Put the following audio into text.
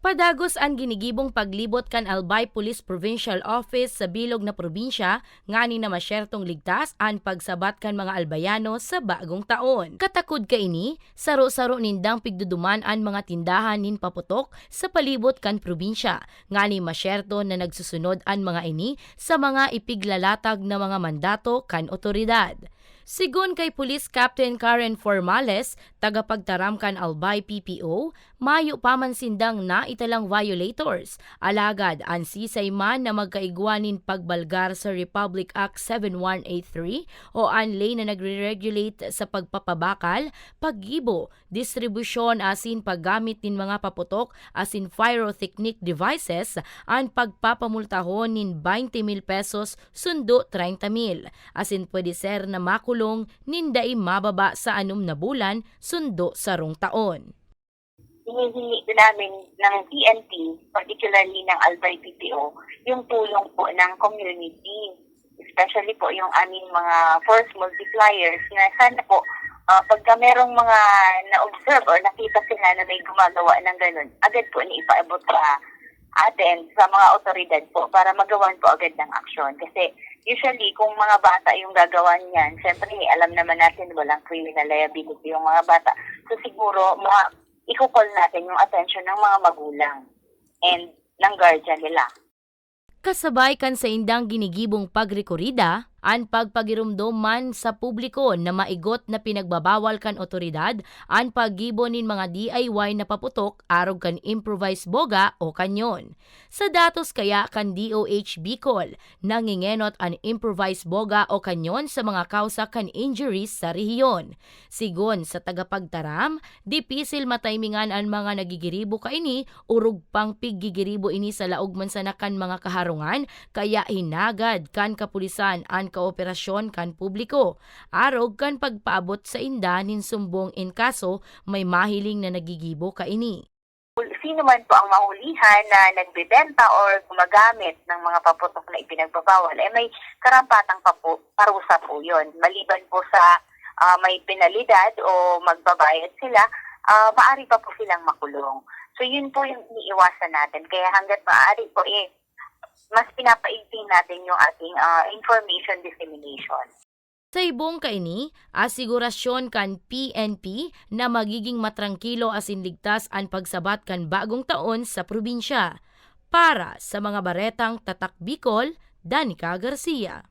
Padagos ang ginigibong paglibot kan Albay Police Provincial Office sa bilog na probinsya ngani na masyertong ligtas ang pagsabat kan mga albayano sa bagong taon. Katakod ka ini, saro-saro nindang pigduduman ang mga tindahan nin paputok sa palibot kan probinsya ngani masyerto na nagsusunod ang mga ini sa mga ipiglalatag na mga mandato kan otoridad. Sigun kay Police Captain Karen Formales, tagapagtaram kan Albay PPO, mayo pa man sindang na italang violators. Alagad ang sisay man na magkaigwanin pagbalgar sa Republic Act 7183 o ang lay na nagre-regulate sa pagpapabakal, paggibo, distribusyon asin paggamit nin mga paputok asin pyrotechnic devices ang pagpapamultahon nin 20 mil pesos sundo 30 mil. Asin pwede ser na makulong ninday mababa sa anum na bulan sundo sarong taon. hinihingi din namin ng PNP, particularly ng Albay PPO, yung tulong po ng community. Especially po yung aming mga force multipliers na sana po ah, pagka merong mga na-observe or nakita sila na may gumagawa ng ganun, agad po ni ipaabot sa atin, sa mga otoridad po, para magawan po agad ng aksyon. Kasi usually, kung mga bata yung gagawa niyan, syempre alam naman natin walang criminal liability yung mga bata. So siguro, mga i-call natin yung attention ng mga magulang and ng guardian nila. Kasabay kan sa indang ginigibong pagrekorida, ang pagpagirumdom man sa publiko na maigot na pinagbabawal kan otoridad ang paggibo nin mga DIY na paputok arog kan improvised boga o kanyon. Sa datos kaya kan DOH Bicol, nangingenot ang improvised boga o kanyon sa mga kausa kan injuries sa rehiyon. Sigon sa tagapagtaram, dipisil mataymingan ang mga nagigiribo kaini urug pang piggigiribo ini sa laog man sa nakan mga kaharungan kaya hinagad kan kapulisan ang kooperasyon kan publiko. Arog kan pagpaabot sa inda nin sumbong in kaso may mahiling na nagigibo kaini. Sino man po ang mahulihan na nagbebenta or gumagamit ng mga paputok na ipinagbabawal, eh may karampatang papu, parusa po yun. Maliban po sa ah, may penalidad o magbabayad sila, ah, maaari pa po silang makulong. So yun po yung iniiwasan natin. Kaya hanggat maaari po eh, mas pinapaigting natin yung ating ah, information dissemination. Sa ibong kaini, asigurasyon kan PNP na magiging matrangkilo asin ligtas ang pagsabat kan bagong taon sa probinsya. Para sa mga baretang Tatak Bicol, Danica Garcia.